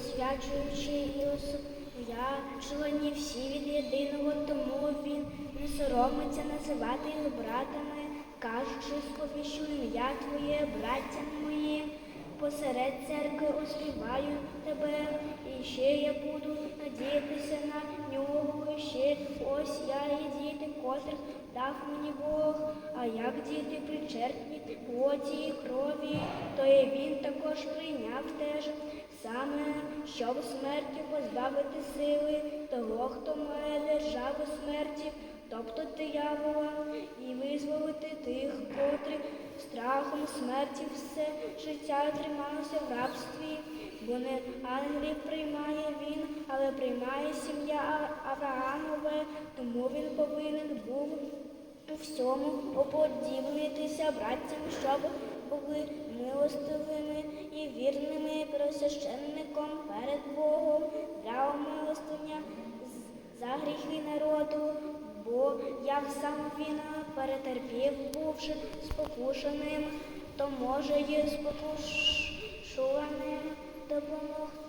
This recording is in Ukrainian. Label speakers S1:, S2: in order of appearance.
S1: освячуючи Ісус, я членів всі від єдиного, тому він не соромиться називати їх братами, кажучи, сповіщую ім'я Твоє, браття мої. Посеред церкви оспіваю тебе, і ще я буду надіятися на нього. І ще ось я і діти, котрих дав мені Бог, а як діти причерпні плоті і крові, то і він також прийняв теж саме, щоб смерті позбавити сили того, хто має державу смерті, тобто диявола, і визволити тих, котрі страхом смерті все життя трималося в рабстві, бо не ангелів приймає він, але приймає сім'я Авраамове, тому він повинен був у всьому уподібнитися братцям, щоб були милостивими і вірними гріхи народу, бо як сам він перетерпів, бувши спокушеним, то може й спокушуваним допомогти.